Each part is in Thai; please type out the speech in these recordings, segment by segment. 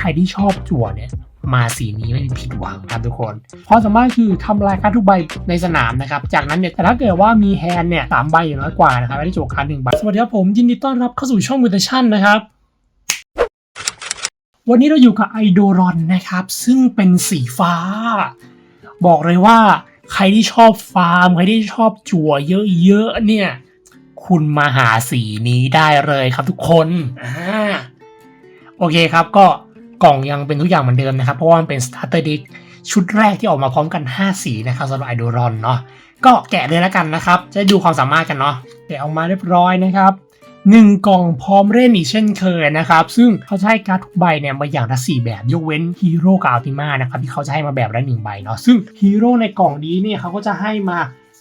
ใครที่ชอบจั่วเนี่ยมาสีนี้ไม่ผิดหวังครับทุกคนความสามารถคือทำลายการดทุกใบในสนามนะครับ จากนั้นเนี่ย แต่ถ้าเกิดว่ามีแฮนเนี่ยสามใบอย่างน้อยกว่านะครับไม่ได้โจั่วการดหนึ่งใบ สวัสดีครับผม ยินดีต้อนรับเข้าสู่ช่องมิวเทชันนะครับ วันนี้เราอยู่กับไอโดรอนนะครับ ซึ่งเป็นสีฟ้า บอกเลยว่าใครที่ชอบฟาร์ม ใครที่ชอบจั่วเยอะๆเนี่ย คุณมาหาสีนี้ได้เลยครับทุกคน อ่า โอเคครับก็ กล่องยังเป็นทุกอย่างเหมือนเดิมนะครับ เพราะว่ามันเป็น starter deck ชุดแรกที่ออกมาพร้อมกัน 5 สีนะครับสำหรับไอโดรอนเนาะก็แกะเลยแล้วกันนะครับ จะได้ดูความสามารถกันเนาะแกะออกมาเรียบร้อยนะครับหนึ่งกล่องพร้อมเล่นอีกเช่นเคยนะครับ ซึ่งเขาจะให้การ์ดทุกใบเนี่ยมาอย่างละสี่แบบยกเว้นฮีโร่กับอัลติมานะครับที่เขาจะให้มาแบบละหนึ่งใบเนาะซึ่งฮีโร่ในกล่องนี้เนี่ยเขาก็จะให้มา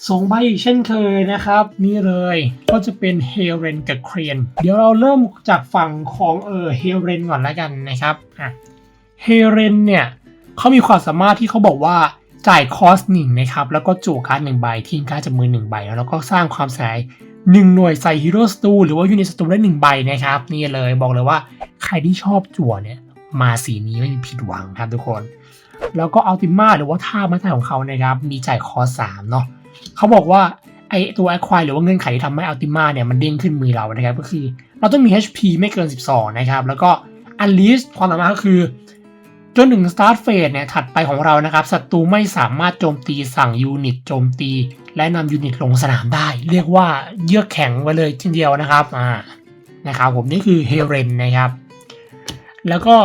สองใบอีกเช่นเคยนะครับ นี่เลยก็จะเป็นเฮเรนกับเครนเดี๋ยวเราเริ่มจากฝั่งของเออเฮเรนก่อนแล้วกันนะครับอะเฮเรนเนี่ยเขามีความสามารถที่เขาบอกว่าจ่ายคอสหนึ่งนะครับ แล้วก็จู่การ์ดหนึ่งใบทิ้งการ์ดจากมือหนึ่งใบ แล้วก็สร้างความเสียหายหนึ่งหน่วยใส่ฮีโร่สตูหรือว่ายูนิตสตูได้หนึ่งใบนะครับ นี่เลยบอกเลยว่าใครที่ชอบจั่วเนี่ยมาสีนี้ไม่มีผิดหวังครับทุกคน แล้วก็อัลติมาหรือว่าท่าไม้ตายของเขานะครับมีจ่ายคอสามเนาะ เขาบอกว่าไอตัว acquire หรือว่าเงื่อนไขที่ทำให้ Ultima เนี่ยมันเด้งขึ้นมือเรานะครับ ก็คือ เราต้องมี HP ไม่เกิน 12 นะครับ แล้วก็ unleash ความสามารถก็คือ จนถึง start phase เนี่ยถัดไปของเรานะครับศัตรูไม่สามารถโจมตีสั่งยูนิตโจมตี และนำยูนิตลงสนามได้ เรียกว่าเยือกแข็งไว้เลยทีเดียวนะครับอ่านะครับผมนี่คือเฮเรนนะครับ แล้วก็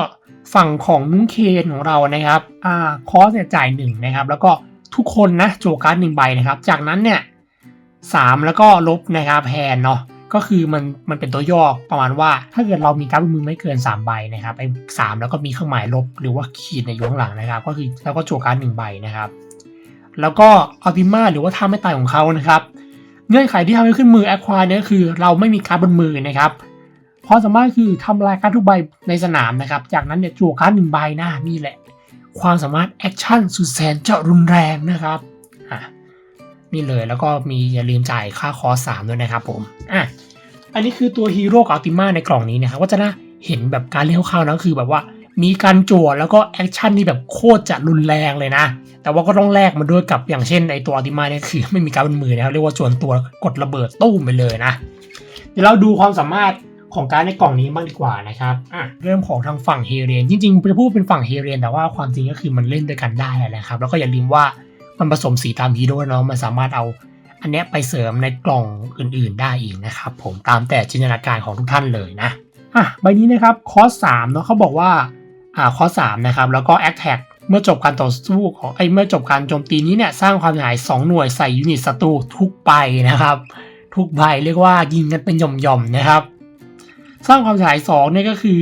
ฝั่งของนุ้งเคนของเรานะครับอ่าคอสเนี่ยจ่ายหนึ่งนะครับแล้วก็ ทุกคนนะโจการ์ดหนึ่งใบนะครับ จากนั้นเนี่ยสามแล้วก็ลบนะครับแพนเนาะก็คือมันมันเป็นตัวย่อประมาณว่า ถ้าเกิดเรามีการ์ดบนมือไม่เกิน 3 ใบนะครับไอ้สามแล้วก็มีเครื่องหมายลบหรือว่าขีดในอยู่ข้างหลังนะครับ ก็คือแล้วก็โจการ์ดหนึ่งใบนะครับ แล้วก็อัลติมาหรือว่าท่าไม่ตายของเขานะครับ เงื่อนไขที่ทำให้ขึ้นมือแอคควายเนี่ยคือ เราไม่มีการ์ดบนมือนะครับความสามารถคือทำลายการ์ดทุกใบในสนามนะครับ จากนั้นเนี่ยจั่วการ์ดหนึ่งใบนะนี่แหละ ความสามารถแอคชั่นสุดแสนจะรุนแรงนะครับอะนี่เลยแล้วก็มีอย่าลืมจ่ายค่าคอสามด้วยนะครับผมอะอันนี้คือตัวฮีโร่กับอัลติมาในกล่องนี้นะครับก็จะน่าเห็นแบบการเลี้ยวข้านะคือแบบว่ามีการจั่วแล้วก็แอคชั่นที่แบบโคตรจะรุนแรงเลยนะ แต่ว่าก็ต้องแลกมาด้วยกับอย่างเช่นไอตัวอัลติมาเนี่ยคือไม่มีการบนมือนะครับเรียกว่าจวนตัวกดระเบิดตู้มไปเลยนะ เดี๋ยวเราดูความสามารถ ของการดในกล่องนี้บ้างดีกว่านะครับอะเริ่มของทางฝั่งเฮเรียนจริงๆจะพูดเป็นฝั่งเฮเรียนแต่ว่าความจริงก็คือมันเล่นด้วยกันได้แหละนะครับ แล้วก็อย่าลืมว่ามันผสมสีตามฮีโร่เนาะมันสามารถเอาอันเนี้ยไปเสริมในกล่องอื่นๆได้อีกนะครับผมตามแต่จินตนาการของทุกท่านเลยนะอะใบนี้นะครับคอสสามเนาะเขาบอกว่าอ่าคอสสามนะครับแล้วก็แอคแท็กเมื่อจบการต่อสู้ของไอ้ยเมื่อจบการโจมตีนี้เนี่ยสร้างความเสียหาย 2 หน่วยใส่ยูนิตศัตรูทุกใบนะครับ ทุกใบเรียกว่ายิงกันเป็นหย่อมๆนะครับ สร้างความเสียหาย2เนี่ยก็คือ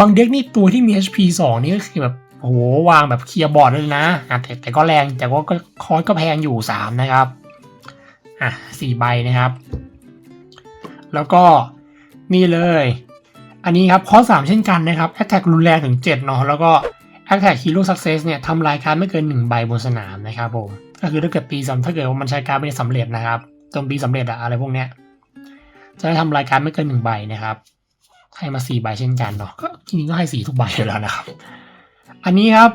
บางเด็กนี่ตัวที่มี HP 2 นี่ก็คือแบบโอ้โหวางแบบเคลียร์บอร์ดเลยนะอะแต่แต่ก็แรงแต่ว่าก็คอสก็แพงอยู่ 3 นะครับอะสี่ใบนะครับ แล้วก็นี่เลย อันนี้ครับคอส3เช่นกันนะครับแอ t แทกรุนแรงถึง7เนาะแล้วก็แอ t แทกฮีโร่สักเซสเนี่ยทำลายการไม่เกิน 1 ใบบนสนามนะครับผมก็คือถ้าเกิดตีสำถ้าเกิดว่ามันใช้การไม่สำเร็จนะครับจมตีสำเร็จอะอะไรพวกเนี้ยจะได้ทำรายการไม่เกินหนึ่งใบนะครับ ให้มาสี่ใบเช่นกันเนาะก็จริงๆก็ให้สี่ทุกใบอยู่แล้วนะครับ อันนี้ครับ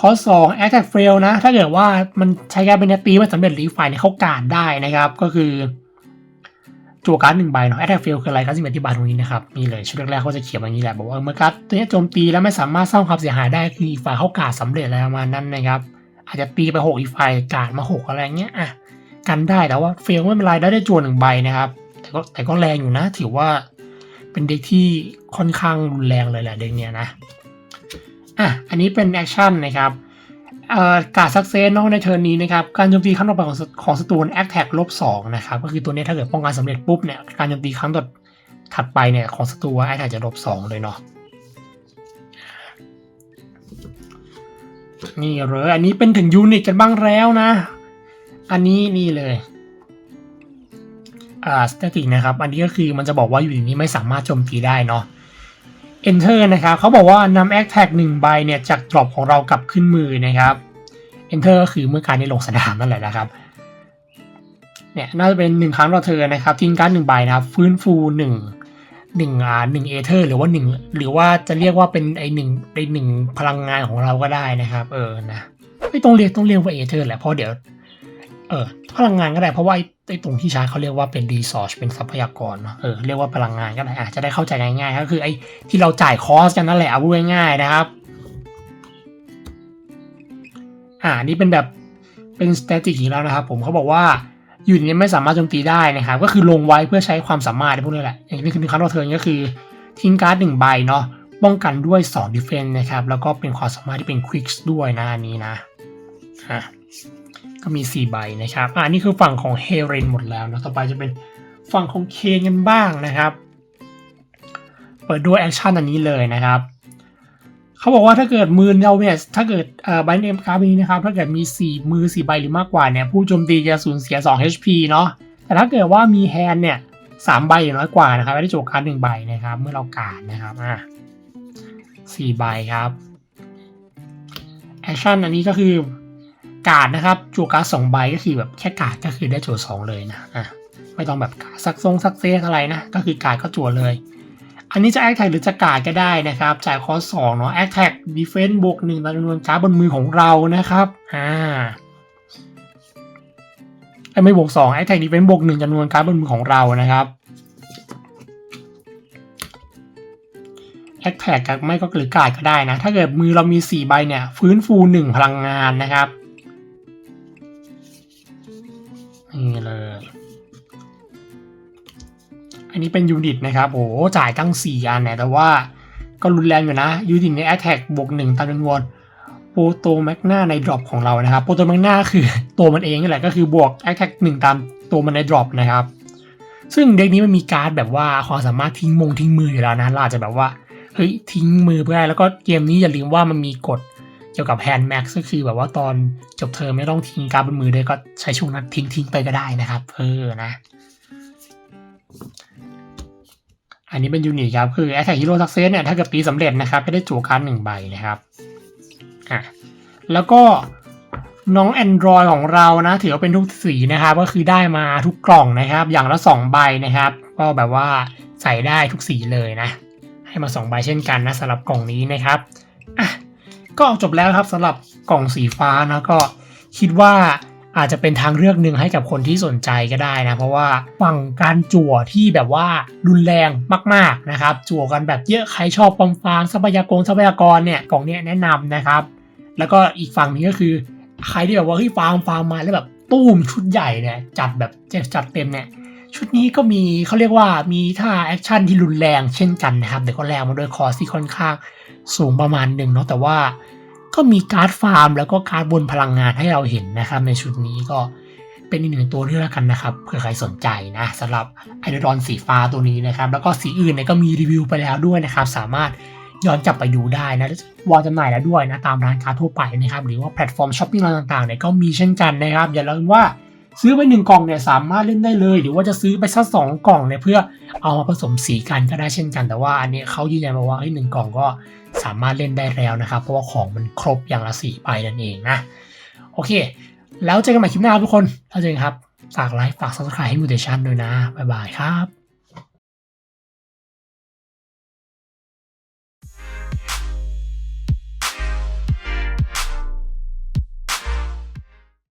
ข้อสอง attack fail นะ ถ้าเกิดว่ามันใช้การเป็นตีไม่สำเร็จรีไฟเนี่ยเขาการได้นะครับ ก็คือจั่วการ์ดหนึ่งใบเนาะ attack fail คืออะไรก็จะมีอธิบายตรงนี้นะครับนี่เลยชุดแรกๆเขาจะเขียนอย่างนี้แหละบอกว่าเมื่อการ์ดตัวนี้โจมตีแล้วไม่สามารถสร้างความเสียหายได้คืออีกฝ่ายเขาการสำเร็จอะไรประมาณนั้นนะครับ อาจจะตีไปหกอีกฝ่ายการมาหกอะไรเงี้ยอะกันได้แต่ว่าเฟลไม่เป็นไรได้ได้จั่วหนึ่งใบนะครับ แต่ก็แต่ก็แรงอยู่นะ ถือว่า เป็นเด็กที่ค่อนข้างรุนแรงเลยแหละเด็กเนี้ยนะอะอันนี้เป็นแอคชั่นนะครับการสักเซนนอกในเทิร์นนี้นะครับการโจมตีครั้งต่อไปของของศัตรูแอคแท็กลบสองนะครับก็คือตัวนี้ถ้าเกิดป้องกันสำเร็จปุ๊บเนี่ยการโจมตีครั้งต่อถัดไปเนี่ยของศัตรูแอคแท็กจะลบสองเลยเนาะนี่เลยอันนี้เป็นถึงยูนิตกันบ้างแล้วนะ อันนี้นี่เลย อ่า static นะครับ อันนี้ก็คือมันจะบอกว่าอยู่ในนี้ไม่สามารถโจมตีได้เนาะ enter นะครับเขาบอกว่านำ act tag หนึ่งใบเนี่ยจากดรอปของเรากลับขึ้นมือนะครับ enter ก็คือเมื่อการนี้ลงสนามนั่นแหละนะครับเนี่ยน่าจะเป็นหนึ่งครั้งต่อเธอนะครับทิ้งการ์ดหนึ่งใบนะครับ ฟื้นฟูหนึ่งหนึ่งอ่าหนึ่งเอเธอร์หรือว่าหนึ่งหรือว่าจะเรียกว่าเป็นไอหนึ่งไอหนึ่งพลังงานของเราก็ได้นะครับ เออนะไม่ต้องเรียกต้องเรียกว่าเอเธอร์แหละเพราะเดี๋ยว เออพลังงานก็ได้เพราะว่าไอ้ตรงที่ใช้เขาเรียกว่าเป็นรีซอสเป็นทรัพยากรเนาะเออเรียกว่าพลังงานก็ได้อาจจะได้เข้าใจง่ายๆก็คือไอ้ที่เราจ่ายคอสกันนั่นแหละเอาง่ายๆนะครับอ่านี่เป็นแบบเป็นสเตติกอีกแล้วนะครับ ผมเขาบอกว่าอยู่นี้ไม่สามารถโจมตีได้นะครับ ก็คือลงไว้เพื่อใช้ความสามารถพวกนี้แหละอย่างนี้คือคันเราเทิร์นก็คือ ทิ้งการ์ดหนึ่งใบเนาะป้องกันด้วย2 defense นะครับ แล้วก็เป็นความสามารถที่เป็น quicks ด้วยนะอันนี้นะอะ ก็มี 4 ใบนะครับอ่านี่คือฝั่งของเฮเรนหมดแล้วนะต่อไปจะเป็นฝั่งของเคนกันบ้างนะครับ เปิดด้วยแอคชั่นอันนี้เลยนะครับเขาบอกว่าถ้าเกิดมือเราเนี่ยถ้าเกิดเอ่อใบเนมการ์ดนี้นะครับ ถ้าเกิดมี 4 มือ 4 ใบหรือมากกว่าเนี่ยผู้โจมตีจะสูญเสีย 2 HP เนาะแต่ถ้าเกิดว่ามีแฮนเนี่ยสามใบหรือน้อยกว่านะครับไม่ได้โจกการ์ดหนึ่งใบนะครับ เมื่อเราการนะครับอะสี่ใบครับแอคชั่นอันนี้ก็คือ กาดนะครับจกการ์ดสองใบก็คือแบบแค่กาดก็คือได้โจสองเลยนะอะไม่ต้องแบบซักซงซักเซสอะไรนะก็คือกาดก็จั่วเลย อันนี้จะแอคแท็กหรือจะกาดก็ได้นะครับ จ่ายคอสองเนาะแอคแท็กดีเฟนซ์บวกหนึ่งตามจำนวนการ์ดบนมือของเรานะครับอ่าไอ้ไม่บวกสองแอคแท็กดีเฟนซ์บวกหนึ่งจำนวนการ์ดบนมือของเรานะครับแอคแท็กกับไม่ก็หรือกาดก็ได้นะ ถ้าเกิดมือเรามีสี่ใบเนี่ย ฟื้นฟูหนึ่งพลังงานนะครับ อันนี้เป็นยูนิตนะครับโอ้จ่ายตั้งสี่อันเนี่ยแต่ว่าก็รุนแรงอยู่นะยูนิตในแอคแท็กบวกหนึ่งตามจำนวนโปรโตแมกนาในดรอปของเรานะครับโปรโตแมกนาคือตัวมันเองนี่แหละก็คือบวกแอคแท็กหนึ่งตามตัวมันในดรอปนะครับ ซึ่งเด็กนี้มันมีการ์ดแบบว่าความสามารถทิ้งมงทิ้งมืออยู่แล้วนะเราอาจจะแบบว่าเฮ้ยทิ้งมือเพื่ออะไรแล้วก็เกมนี้อย่าลืมว่ามันมีกฎเกี่ยวกับแฮนด์แม็กซ์ก็คือแบบว่าตอนจบเทอมไม่ต้องทิ้งการ์ดบนมือเลยก็ใช้ช่วงนั้นทิ้งทิ้งไปก็ได้นะครับเออนะ อันนี้เป็นยูนิตครับ คือ Attack Hero Success เนี่ย ถ้าเกิดตีสำเร็จนะครับจะได้จั่วการ์ดหนึ่งใบนะครับอะแล้วก็น้อง Android ของเรานะ ถือว่าเป็นทุกสีนะครับ ก็คือได้มาทุกกล่องนะครับ อย่างละ 2 ใบนะครับ ก็แบบว่าใส่ได้ทุกสีเลยนะ ให้มา 2 ใบเช่นกันนะสำหรับกล่องนี้นะครับอะก็จบแล้วครับสำหรับกล่องสีฟ้านะก็คิดว่า อาจจะเป็นทางเลือกหนึ่งให้กับคนที่สนใจก็ได้นะ เพราะว่าฝั่งการจั่วที่แบบว่ารุนแรงมากๆนะครับ จั่วกันแบบเยอะใครชอบปอมฟางทรัพยากรทรัพยากรเนี่ยกล่องเนี้ยแนะนำนะครับ แล้วก็อีกฝั่งนึงก็คือใครที่แบบว่าเฮ้ยฟาร์มฟาร์มมาแล้วแบบตู้มชุดใหญ่เนี่ยจัดแบบจัดเต็มเนี่ยชุดนี้ก็มีเขาเรียกว่ามีท่าแอคชั่นที่รุนแรงเช่นกันนะครับแต่ก็แรงมาโดยคอสที่ค่อนข้างสูงประมาณหนึ่งเนาะแต่ว่า ก็มีการ์ดฟาร์ม แล้วก็การ์ดบนพลังงานให้เราเห็นนะครับในชุดนี้ก็เป็นอีกหนึ่งตัวเลือกแล้วกันนะครับเผื่อใครสนใจนะสำหรับไอเดรอนสีฟ้าตัวนี้นะครับ แล้วก็สีอื่นเนี่ยก็มีรีวิวไปแล้วด้วยนะครับ สามารถย้อนกลับไปดูได้นะวางจำหน่ายแล้วด้วยนะตามร้านค้าทั่วไปนะครับ หรือว่าแพลตฟอร์มช้อปปิ้งต่างๆเนี่ยก็มีเช่นกันนะครับ อย่าลืมว่าซื้อไปหนึ่งกล่องเนี่ยสามารถเล่นได้เลย หรือว่าจะซื้อไปสักสองกล่องเนี่ยเพื่อเอามาผสมสีกันก็ได้เช่นกัน แต่ว่าอันนี้เขายืนยันมาว่าเฮ้ยหนึ่งกล่องก็ สามารถเล่นได้แล้วนะครับ เพราะว่าของมันครบอย่างละสี่ใบนั่นเองนะ โอเค แล้วเจอกันใหม่คลิปหน้าทุกคน แล้วเจอกันครับ ฝากไลค์ ฝาก subscribe ให้มูเทชันด้วยนะ บ๊ายบายครับ